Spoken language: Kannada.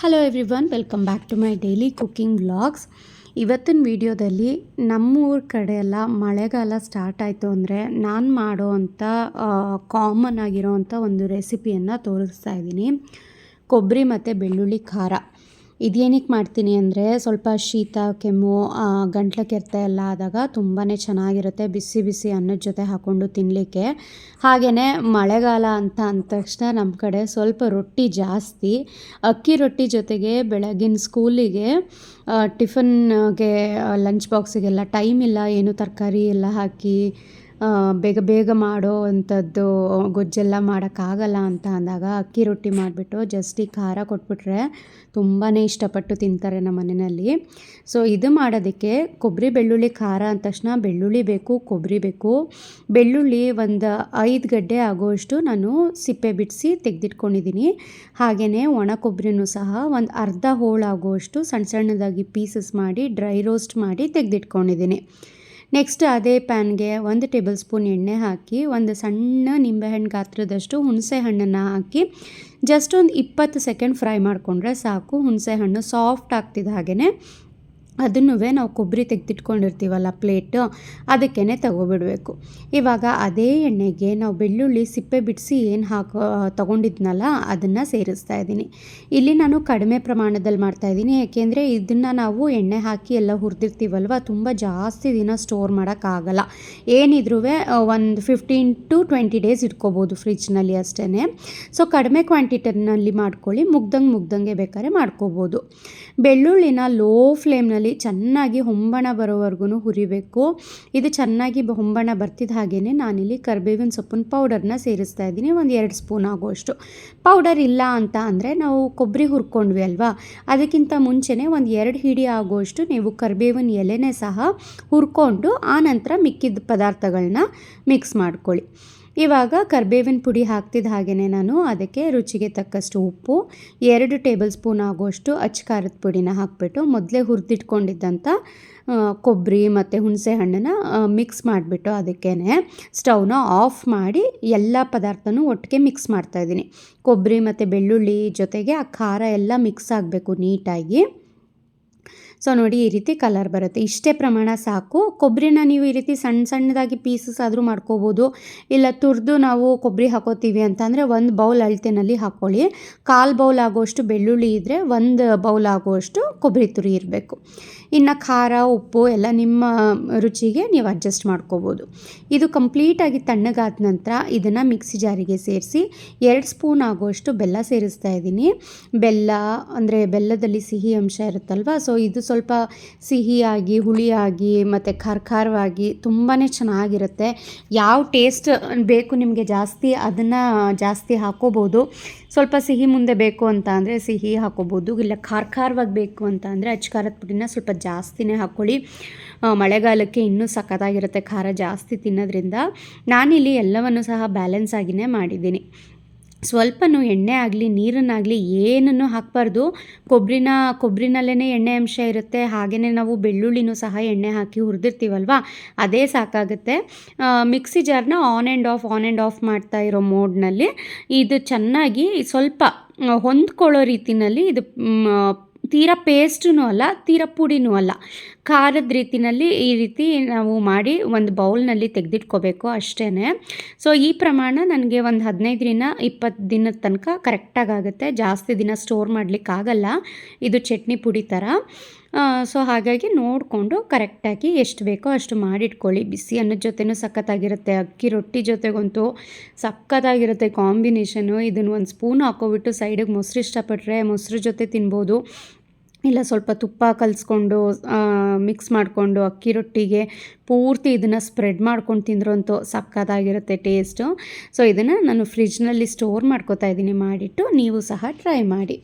Hello everyone welcome back to my daily cooking vlogs ಇವತ್ತಿನ ವಿಡಿಯೋದಲ್ಲಿ ನಮ್ಮೂರ ಕಡೆ ಎಲ್ಲ ಮಳೆಗಾಲ ಸ್ಟಾರ್ಟ್ ಆಯಿತು ಅಂದರೆ ನಾನು ಮಾಡೋ ಅಂಥ ಕಾಮನ್ ಆಗಿರೋ ಅಂಥ ಒಂದು ರೆಸಿಪಿಯನ್ನು ತೋರಿಸ್ತಾ ಇದ್ದೀನಿ. ಕೊಬ್ಬರಿ ಮತ್ತು ಬೆಳ್ಳುಳ್ಳಿ ಖಾರ. ಇದೇನಕ್ಕೆ ಮಾಡ್ತೀನಿ ಅಂದರೆ ಸ್ವಲ್ಪ ಶೀತ, ಕೆಮ್ಮು ಗಂಟ್ಲು ಕೆರೆತ ಎಲ್ಲ ಆದಾಗ ತುಂಬಾ ಚೆನ್ನಾಗಿರುತ್ತೆ ಬಿಸಿ ಬಿಸಿ ಅನ್ನದ ಜೊತೆ ಹಾಕ್ಕೊಂಡು ತಿನ್ನಲಿಕ್ಕೆ ಹಾಗೆಯೇ ಮಳೆಗಾಲ ಅಂತ ಅಂದ ತಕ್ಷಣ ನಮ್ಮ ಕಡೆ ಸ್ವಲ್ಪ ರೊಟ್ಟಿ ಜಾಸ್ತಿ. ಅಕ್ಕಿ ರೊಟ್ಟಿ ಜೊತೆಗೆ ಬೆಳಗಿನ ಸ್ಕೂಲಿಗೆ ಟಿಫನ್ಗೆ ಲಂಚ್ ಬಾಕ್ಸಿಗೆಲ್ಲ ಟೈಮ್ ಇಲ್ಲ, ಏನು ತರಕಾರಿ ಎಲ್ಲ ಹಾಕಿ ಬೇಗ ಬೇಗ ಮಾಡೋ ಅಂಥದ್ದು ಗೊಜ್ಜೆಲ್ಲ ಮಾಡೋಕ್ಕಾಗಲ್ಲ ಅಂತ ಅಂದಾಗ ಅಕ್ಕಿ ರೊಟ್ಟಿ ಮಾಡಿಬಿಟ್ಟು ಜಸ್ಟ್ ಈ ಖಾರ ಕೊಟ್ಬಿಟ್ರೆ ತುಂಬಾ ಇಷ್ಟಪಟ್ಟು ತಿಂತಾರೆ ನಮ್ಮ ಮನೆಯಲ್ಲಿ. ಸೊ ಇದು ಮಾಡೋದಕ್ಕೆ ಕೊಬ್ಬರಿ ಬೆಳ್ಳುಳ್ಳಿ ಖಾರ ಅಂದ ತಕ್ಷಣ ಬೆಳ್ಳುಳ್ಳಿ ಬೇಕು, ಕೊಬ್ಬರಿ ಬೇಕು. ಬೆಳ್ಳುಳ್ಳಿ ಒಂದು ಐದು ಗಡ್ಡೆ ಆಗೋಷ್ಟು ನಾನು ಸಿಪ್ಪೆ ಬಿಡಿಸಿ ತೆಗೆದಿಟ್ಕೊಂಡಿದ್ದೀನಿ. ಹಾಗೆಯೇ ಒಣ ಕೊಬ್ಬರಿನೂ ಸಹ ಒಂದು ಅರ್ಧ ಹೋಳಾಗುವಷ್ಟು ಸಣ್ಣ ಸಣ್ಣದಾಗಿ ಪೀಸಸ್ ಮಾಡಿ ಡ್ರೈ ರೋಸ್ಟ್ ಮಾಡಿ ತೆಗೆದಿಟ್ಕೊಂಡಿದ್ದೀನಿ. ನೆಕ್ಸ್ಟ್ ಅದೇ ಪ್ಯಾನ್ಗೆ ಒಂದು ಟೇಬಲ್ ಸ್ಪೂನ್ ಎಣ್ಣೆ ಹಾಕಿ, ಒಂದು ಸಣ್ಣ ನಿಂಬೆಹಣ್ಣು ಗಾತ್ರದಷ್ಟು ಹುಣಸೆ ಹಣ್ಣನ್ನು ಹಾಕಿ ಜಸ್ಟ್ ಒಂದು ಇಪ್ಪತ್ತು ಸೆಕೆಂಡ್ ಫ್ರೈ ಮಾಡಿಕೊಂಡ್ರೆ ಸಾಕು. ಹುಣಸೆ ಹಣ್ಣು ಸಾಫ್ಟ್ ಆಗ್ತಿದ್ದ ಹಾಗೆಯೇ ಅದನ್ನು ನಾವು ಕೊಬ್ಬರಿ ತೆಗೆದಿಟ್ಕೊಂಡಿರ್ತೀವಲ್ಲ ಪ್ಲೇಟು ಅದಕ್ಕೇ ತಗೊಬಿಡಬೇಕು. ಇವಾಗ ಅದೇ ಎಣ್ಣೆಗೆ ನಾವು ಬೆಳ್ಳುಳ್ಳಿ ಸಿಪ್ಪೆ ಬಿಡಿಸಿ ಏನು ಹಾಕೋ ತೊಗೊಂಡಿದ್ನಲ್ಲ, ಅದನ್ನು ಸೇರಿಸ್ತಾ ಇದ್ದೀನಿ. ಇಲ್ಲಿ ನಾನು ಕಡಿಮೆ ಪ್ರಮಾಣದಲ್ಲಿ ಮಾಡ್ತಾಯಿದ್ದೀನಿ ಏಕೆಂದರೆ ಇದನ್ನು ನಾವು ಎಣ್ಣೆ ಹಾಕಿ ಎಲ್ಲ ಹುರಿದಿರ್ತೀವಲ್ವ, ತುಂಬ ಜಾಸ್ತಿ ದಿನ ಸ್ಟೋರ್ ಮಾಡೋಕ್ಕಾಗಲ್ಲ ಏನಿದ್ರೂ ಒಂದು ಫಿಫ್ಟೀನ್ ಟು ಟ್ವೆಂಟಿ ಡೇಸ್ ಇಟ್ಕೋಬೋದು ಫ್ರಿಜ್ನಲ್ಲಿ ಅಷ್ಟೇ ಸೊ ಕಡಿಮೆ ಕ್ವಾಂಟಿಟಿನಲ್ಲಿ ಮಾಡ್ಕೊಳ್ಳಿ, ಮುಗ್ದಂಗೆ ಮುಗ್ದಂಗೆ ಬೇಕಾದ್ರೆ ಮಾಡ್ಕೋಬೋದು. ಬೆಳ್ಳುಳ್ಳಿನ ಲೋ ಫ್ಲೇಮ್ನಲ್ಲಿ ಚೆನ್ನಾಗಿ ಹೊಂಬಣ ಬರೋವರೆಗೂ ಹುರಿಬೇಕು. ಇದು ಚೆನ್ನಾಗಿ ಹೊಂಬಣ ಬರ್ತಿದ್ದ ಹಾಗೆಯೇ ನಾನಿಲ್ಲಿ ಕರಿಬೇವಿನ ಸೊಪ್ಪಿನ ಪೌಡರ್ನ ಸೇರಿಸ್ತಾ ಇದ್ದೀನಿ. ಒಂದು ಎರಡು ಸ್ಪೂನ್ ಆಗುವಷ್ಟು. ಪೌಡರ್ ಇಲ್ಲ ಅಂತ ಅಂದರೆ ನಾವು ಕೊಬ್ಬರಿ ಹುರ್ಕೊಂಡ್ವಿ ಅಲ್ವಾ? ಅದಕ್ಕಿಂತ ಮುಂಚೆನೇ ಒಂದು ಎರಡು ಹಿಡಿ ಆಗುವಷ್ಟು ನೀವು ಕರಿಬೇವಿನ ಎಲೆನೇ ಸಹ ಹುರ್ಕೊಂಡು ಆನಂತರ ಮಿಕ್ಕಿದ ಪದಾರ್ಥಗಳನ್ನ ಮಿಕ್ಸ್ ಮಾಡ್ಕೊಳ್ಳಿ. ಇವಾಗ ಕರ್ಬೇವಿನ ಪುಡಿ ಹಾಕ್ತಿದ್ದ ಹಾಗೆಯೇ ನಾನು. ಅದಕ್ಕೆ ರುಚಿಗೆ ತಕ್ಕಷ್ಟು ಉಪ್ಪು, ಎರಡು ಟೇಬಲ್ ಸ್ಪೂನ್ ಆಗುವಷ್ಟು ಅಚ್ಚಖಾರದ ಪುಡಿನ ಹಾಕ್ಬಿಟ್ಟು ಮೊದಲೇ ಹುರಿದಿಟ್ಕೊಂಡಿದ್ದಂಥ ಕೊಬ್ಬರಿ ಮತ್ತು ಹುಣಸೆ ಹಣ್ಣನ್ನು ಮಿಕ್ಸ್ ಮಾಡಿಬಿಟ್ಟು ಅದಕ್ಕೇ ಸ್ಟವ್ನ ಆಫ್ ಮಾಡಿ ಎಲ್ಲ ಪದಾರ್ಥನೂ ಒಟ್ಟಿಗೆ ಮಿಕ್ಸ್ ಮಾಡ್ತಾಯಿದ್ದೀನಿ ಕೊಬ್ಬರಿ ಮತ್ತು ಬೆಳ್ಳುಳ್ಳಿ ಜೊತೆಗೆ ಆ ಖಾರ ಎಲ್ಲ ಮಿಕ್ಸ್ ಆಗಬೇಕು ನೀಟಾಗಿ. ಸೊ ನೋಡಿ, ಈ ರೀತಿ ಕಲರ್ ಬರುತ್ತೆ. ಇಷ್ಟೇ ಪ್ರಮಾಣ ಸಾಕು. ಕೊಬ್ಬರಿನ ನೀವು ಈ ರೀತಿ ಸಣ್ಣ ಸಣ್ಣದಾಗಿ ಪೀಸಸ್ ಆದರೂ ಮಾಡ್ಕೋಬೋದು. ಇಲ್ಲ ತುರಿದು ನಾವು ಕೊಬ್ಬರಿ ಹಾಕೋತೀವಿ ಅಂತಂದರೆ ಒಂದು ಬೌಲ್ ಅಳತೆನಲ್ಲಿ ಹಾಕ್ಕೊಳ್ಳಿ ಕಾಲು ಬೌಲ್ ಆಗುವಷ್ಟು ಬೆಳ್ಳುಳ್ಳಿ ಇದ್ದರೆ ಒಂದು ಬೌಲ್ ಆಗುವಷ್ಟು ಕೊಬ್ಬರಿ ತುರಿ ಇರಬೇಕು. ಇನ್ನು ಖಾರ, ಉಪ್ಪು ಎಲ್ಲ ನಿಮ್ಮ ರುಚಿಗೆ ನೀವು ಅಡ್ಜಸ್ಟ್ ಮಾಡ್ಕೋಬೋದು. ಇದು ಕಂಪ್ಲೀಟಾಗಿ ತಣ್ಣಗಾದ ನಂತರ ಇದನ್ನು ಮಿಕ್ಸಿ ಜಾರಿಗೆ ಸೇರಿಸಿ ಎರಡು ಸ್ಪೂನ್ ಆಗುವಷ್ಟು ಬೆಲ್ಲ ಸೇರಿಸ್ತಾ ಇದ್ದೀನಿ. ಬೆಲ್ಲ ಅಂದರೆ ಬೆಲ್ಲದಲ್ಲಿ ಸಿಹಿ ಅಂಶ ಇರುತ್ತಲ್ವ ಸೊ ಇದು ಸ್ವಲ್ಪ ಸಿಹಿಯಾಗಿ ಹುಳಿಯಾಗಿ ಮತ್ತು ಖಾರ ಖಾರವಾಗಿ ತುಂಬಾ ಚೆನ್ನಾಗಿರುತ್ತೆ. ಯಾವ ಟೇಸ್ಟ್ ಬೇಕು ನಿಮಗೆ ಜಾಸ್ತಿ, ಅದನ್ನು ಜಾಸ್ತಿ ಹಾಕೋಬೋದು. ಸ್ವಲ್ಪ ಸಿಹಿ ಮುಂದೆ ಬೇಕು ಅಂತ ಅಂದರೆ ಸಿಹಿ ಹಾಕೋಬೋದು. ಇಲ್ಲ ಖಾರ ಖಾರವಾಗಿ ಬೇಕು ಅಂತ ಅಂದರೆ ಅಚ್ಚ ಖಾರದ ಪುಡಿನ ಸ್ವಲ್ಪ ಜಾಸ್ತಿನೇ ಹಾಕ್ಕೊಳ್ಳಿ ಮಳೆಗಾಲಕ್ಕೆ ಇನ್ನೂ ಸಖತ್ತಾಗಿರುತ್ತೆ ಖಾರ ಜಾಸ್ತಿ ತಿನ್ನೋದ್ರಿಂದ. ನಾನಿಲ್ಲಿ ಎಲ್ಲವನ್ನು ಸಹ ಬ್ಯಾಲೆನ್ಸ್ ಆಗಿನೇ ಮಾಡಿದ್ದೀನಿ. ಸ್ವಲ್ಪನೂ ಎಣ್ಣೆ ಆಗಲಿ, ನೀರನ್ನಾಗಲಿ ಏನನ್ನು ಹಾಕಬಾರ್ದು. ಕೊಬ್ಬರಿನ ಕೊಬ್ಬರಿನಲ್ಲೇ ಎಣ್ಣೆ ಅಂಶ ಇರುತ್ತೆ. ಹಾಗೆಯೇ ನಾವು ಬೆಳ್ಳುಳ್ಳಿನೂ ಸಹ ಎಣ್ಣೆ ಹಾಕಿ ಹುರಿದಿರ್ತೀವಲ್ವಾ? ಅದೇ ಸಾಕಾಗುತ್ತೆ. Mixie ಜಾರ್ನ on and off, on and off ಮಾಡ್ತಾ ಇರೋ ಮೋಡ್ನಲ್ಲಿ ಇದು ಚೆನ್ನಾಗಿ ಸ್ವಲ್ಪ ಹೊಂದ್ಕೊಳ್ಳೋ ರೀತಿಯಲ್ಲಿ ಇದು ತೀರಾ ಪೇಸ್ಟೂ ಅಲ್ಲ, ತೀರಾ ಪುಡಿನೂ ಅಲ್ಲ. ಖಾರದ ರೀತಿಯಲ್ಲಿ ಈ ರೀತಿ ನಾವು ಮಾಡಿ ಒಂದು ಬೌಲ್ನಲ್ಲಿ ತೆಗೆದಿಟ್ಕೋಬೇಕು ಅಷ್ಟೇ ಸೊ ಈ ಪ್ರಮಾಣ ನನಗೆ ಒಂದು ಹದಿನೈದರಿಂದ ಇಪ್ಪತ್ತು ದಿನದ ತನಕ ಕರೆಕ್ಟಾಗಿ ಆಗುತ್ತೆ. ಜಾಸ್ತಿ ದಿನ ಸ್ಟೋರ್ ಮಾಡಲಿಕ್ಕಾಗಲ್ಲ. ಇದು ಚಟ್ನಿ ಪುಡಿ ಥರ. ಸೊ ಹಾಗಾಗಿ ನೋಡಿಕೊಂಡು ಕರೆಕ್ಟಾಗಿ ಎಷ್ಟು ಬೇಕೋ ಅಷ್ಟು ಮಾಡಿಟ್ಕೊಳ್ಳಿ. ಬಿಸಿ ಅನ್ನದ ಜೊತೆನೂ ಸಖತ್ತಾಗಿರುತ್ತೆ. ಅಕ್ಕಿ ರೊಟ್ಟಿ ಜೊತೆಗಂತೂ ಸಖತ್ತಾಗಿರುತ್ತೆ ಕಾಂಬಿನೇಷನು. ಇದನ್ನು ಒಂದು ಸ್ಪೂನ್ ಹಾಕೋಬಿಟ್ಟು ಸೈಡಿಗೆ ಮೊಸರು ಇಷ್ಟಪಟ್ಟರೆ ಮೊಸರು ಜೊತೆ ತಿನ್ಬೋದು. ಇಲ್ಲ ಸ್ವಲ್ಪ ತುಪ್ಪ ಕಲಿಸ್ಕೊಂಡು ಮಿಕ್ಸ್ ಮಾಡಿಕೊಂಡು ಅಕ್ಕಿ ರೊಟ್ಟಿಗೆ ಪೂರ್ತಿ ಇದನ್ನು ಸ್ಪ್ರೆಡ್ ಮಾಡ್ಕೊಂಡು ತಿಂದ್ರಂತೂ ಸಕ್ಕತ್ತಾಗಿರುತ್ತೆ ಟೇಸ್ಟು ಸೊ ಇದನ್ನು ನಾನು ಫ್ರಿಜ್ನಲ್ಲಿ ಸ್ಟೋರ್ ಮಾಡ್ಕೋತಾ ಇದ್ದೀನಿ, ಮಾಡಿಟ್ಟು ನೀವು ಸಹ ಟ್ರೈ ಮಾಡಿ.